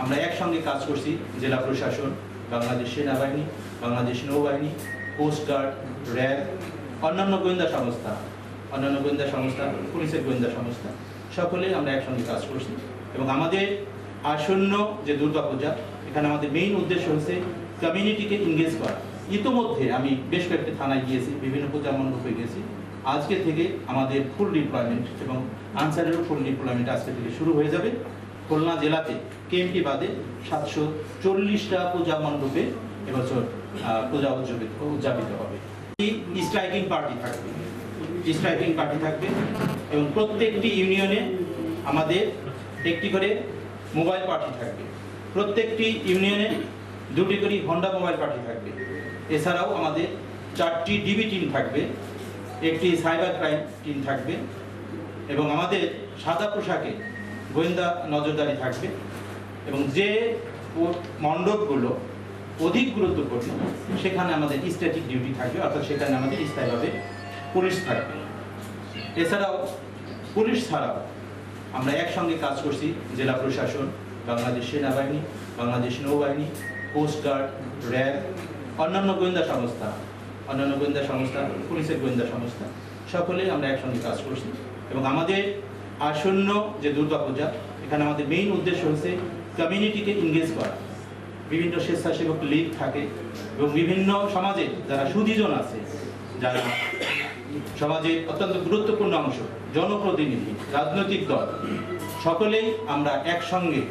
আমরা একসঙ্গে কাজ করছি, জেলা প্রশাসন, বাংলাদেশ সেনাবাহিনী, বাংলাদেশ নৌবাহিনী কোস্টগার্ড র্যাব, অন্যান্য গোয়েন্দা সংস্থা, অন্যান্য গোয়েন্দা সংস্থা, পুলিশের গোয়েন্দা সংস্থা, সকলে আমরা একসঙ্গে কাজ করছি। এবং আমাদের আসন্ন যে দুর্গাপূজা, এখানে আমাদের মেইন উদ্দেশ্য হচ্ছে কমিউনিটিকে এনগেজ করা। ইতোমধ্যে আমি বেশ কয়েকটি থানায় গিয়েছি, বিভিন্ন পূজা মণ্ডপে গেছি আজকে থেকে আমাদের ফুল ডিপ্লয়মেন্ট এবং আনসারেরও ফুল ডিপ্লয়মেন্ট আজকে থেকে শুরু হয়ে যাবে। খুলনা জেলাতে কেএমপি বাদে সাতশো চল্লিশটা পূজা মণ্ডপে এবছর পূজা উদযাপিত উদযাপিত হবে। স্ট্রাইকিং পার্টি থাকবে। স্ট্রাইকিং পার্টি থাকবে এবং প্রত্যেকটি ইউনিয়নে আমাদের একটি করে মোবাইল পার্টি থাকবে। প্রত্যেকটি ইউনিয়নে দুটি করে হন্ডা মোবাইল পার্টি থাকবে। এছাড়াও আমাদের চারটি ডিবি টিম থাকবে, একটি সাইবার ক্রাইম টিম থাকবে এবং আমাদের সাদা পোশাকে গোয়েন্দা নজরদারি থাকবে এবং যে মণ্ডপগুলো অধিক গুরুত্বপূর্ণ, সেখানে আমাদের স্ট্যাটিক ডিউটি থাকবে, অর্থাৎ সেখানে আমাদের স্থায়ীভাবে পুলিশ থাকবে। এছাড়াও পুলিশ ছাড়াও আমরা একসঙ্গে কাজ করছি, জেলা প্রশাসন, বাংলাদেশ সেনাবাহিনী, বাংলাদেশ নৌবাহিনী কোস্টগার্ড র্যাব, অন্যান্য গোয়েন্দা সংস্থা, অন্যান্য গোয়েন্দা সংস্থা, পুলিশের গোয়েন্দা সংস্থা, সকলেই আমরা একসঙ্গে কাজ করছি এবং আমাদের আসন্ন যে দুর্গাপূজা, এখানে আমাদের মেইন উদ্দেশ্য হচ্ছে কমিউনিটিকে এনগেজ করা। বিভিন্ন স্বেচ্ছাসেবক লীগ থাকে এবং বিভিন্ন সমাজে যারা সুদীজন আছে, যারা সমাজের অত্যন্ত গুরুত্বপূর্ণ অংশ, জনপ্রতিনিধি, রাজনৈতিক দল, সকলেই আমরা একসঙ্গে,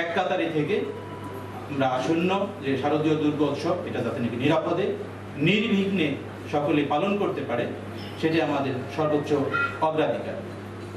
এক কাতারে থেকে আমরা আসন্ন যে শারদীয় দুর্গা উৎসব, এটা যাতে নাকি নিরাপদে, নির্বিঘ্নে সকলে পালন করতে পারে সেটি আমাদের সর্বোচ্চ অগ্রাধিকার।